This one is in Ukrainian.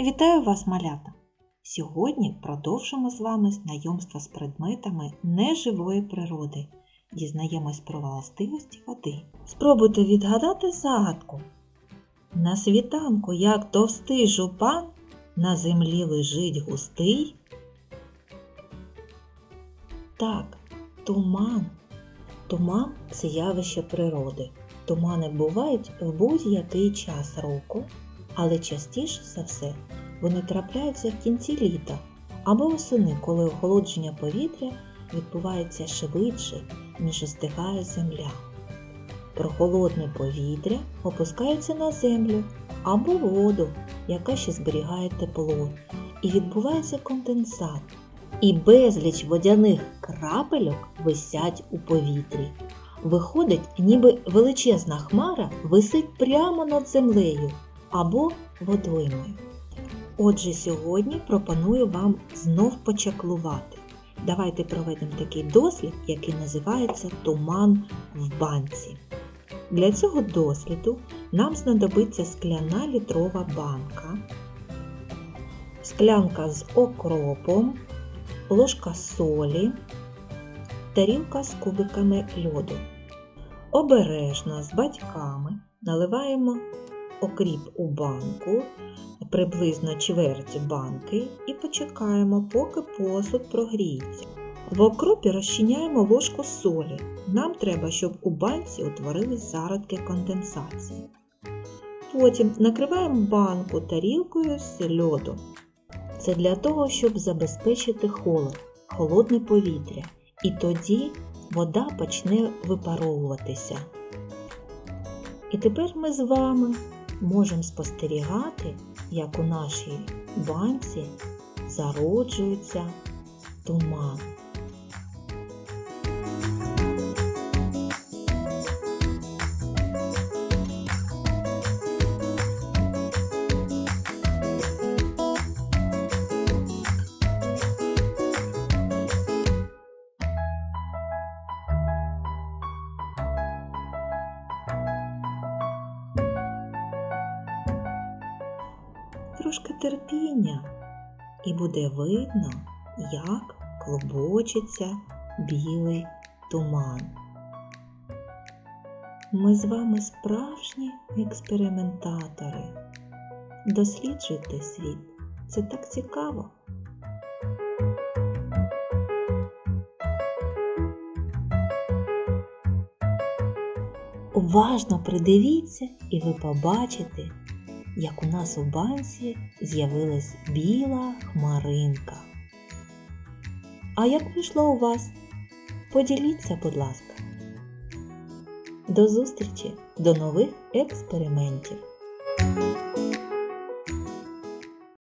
Вітаю вас, малята! Сьогодні продовжимо з вами знайомство з предметами неживої природи. Дізнаємось про властивості води. Спробуйте відгадати загадку. На світанку, як товстий жупан, на землі лежить густий. Так, туман. Туман це явище природи. Тумани бувають в будь-який час року, але частіше за все вони трапляються в кінці літа або восени, коли охолодження повітря відбувається швидше, ніж остигає земля. Прохолодне повітря опускається на землю або воду, яка ще зберігає тепло, і відбувається конденсат. І безліч водяних крапельок висять у повітрі. Виходить, ніби величезна хмара висить прямо над землею або водоймою. Отже, сьогодні пропоную вам знов почаклувати. Давайте проведемо такий дослід, який називається Туман в банці. Для цього досліду нам знадобиться скляна літрова банка, склянка з окропом, ложка солі, тарілка з кубиками льоду. Обережно з батьками наливаємо окріп у банку, приблизно чверть банки, і почекаємо, поки посуд прогріється. В окропі розчиняємо ложку солі. Нам треба, щоб у банці утворились зародки конденсації. Потім накриваємо банку тарілкою з льоду. Це для того, щоб забезпечити холод, холодне повітря. І тоді вода почне випаровуватися. І тепер ми з вами можемо спостерігати, як у нашій банці зароджується туман. Трошки терпіння, і буде видно, як клобочиться білий туман. Ми з вами справжні експериментатори. Досліджуйте світ. Це так цікаво. Уважно придивіться, і ви побачите, як у нас у банці з'явилась біла хмаринка. А як вийшло у вас? Поділіться, будь ласка. До зустрічі, до нових експериментів!